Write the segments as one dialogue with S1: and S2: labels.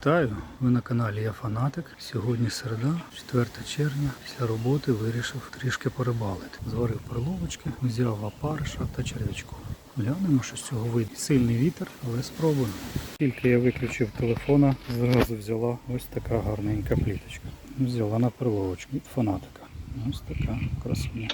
S1: Вітаю, ви на каналі Я Фанатик. Сьогодні середа, 4 червня. Після роботи вирішив трішки порибалити. Зварив перловочки, взяв опариша та черв'ячку. Глянемо, що з цього вийде. Сильний вітер, але спробуємо. Тільки я виключив телефона, зразу взяла ось така гарненька пліточка. Взяла на перловочку від фанатика. Ось така красуня.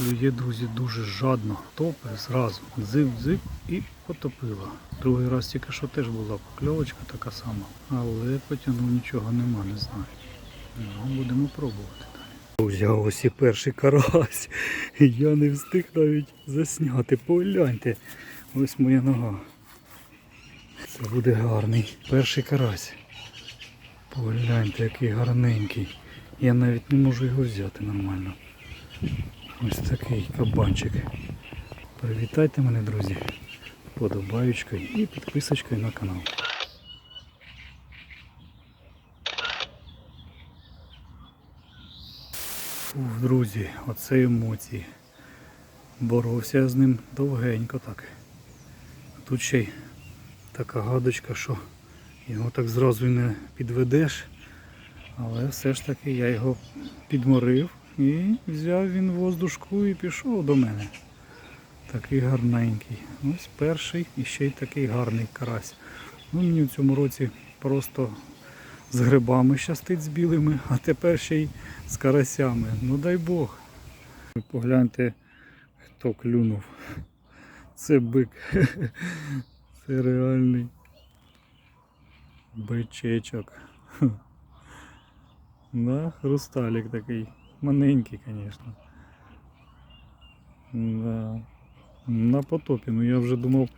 S1: Клює, друзі, дуже жадно, топе зразу. Дзив-дзив і потопила. Другий раз тільки що теж була покльовочка така сама, але потягнув нічого нема, не знаю. Ну, будемо пробувати далі. Взяв ось і перший карась. Я не встиг навіть засняти. Погляньте. Ось моя нога. Це буде гарний. Перший карась. Погляньте, який гарненький. Я навіть не можу його взяти нормально. Ось такий кабанчик. Привітайте мене, друзі, подобаючкою і підписочкою на канал. Фух, друзі, оце емоції. Боровся я з ним довгенько так. Тут ще й така гадочка, що його так зразу й не підведеш. Але все ж таки я його підморив і взяв він воздушку і пішов до мене. Такий гарненький. Ось перший і ще й такий гарний карась. Ну, мені в цьому році просто з грибами щастить з білими, а тепер ще й з карасями. Ну дай Бог. Погляньте, хто клюнув. Це бик. Це реальний бичечок. Да, хрусталик такий. Маленький, звісно. Да. На потопі. Ну я вже думав,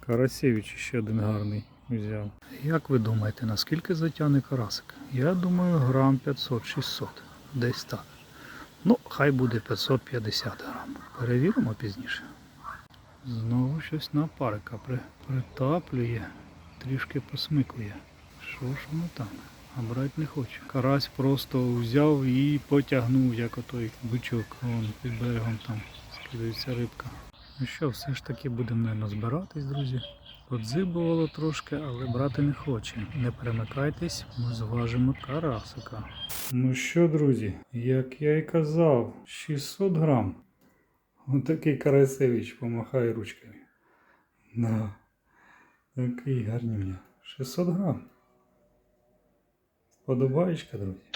S1: Карасевич ще один гарний взяв. Як ви думаєте, наскільки затягне карасик? Я думаю, грам 500-600. Десь так. Ну, хай буде 550 грам. Перевіримо пізніше. Знову щось на парика при, притаплює, трішки посмикує. Що ж воно там? А брати не хоче. Карась просто взяв і потягнув, як отой бичок вон під берегом там скидається рибка. Ну що, все ж таки будемо, мабуть, збиратись, друзі. Подзибувало трошки, але брати не хоче. Не перемикайтесь, ми зважимо карасика. Ну що, друзі, як я і казав, 600 грам. Отакий Карасевич помахає ручками. На. Такий гарнюня. 600 грам. Подобаєчка, друзі.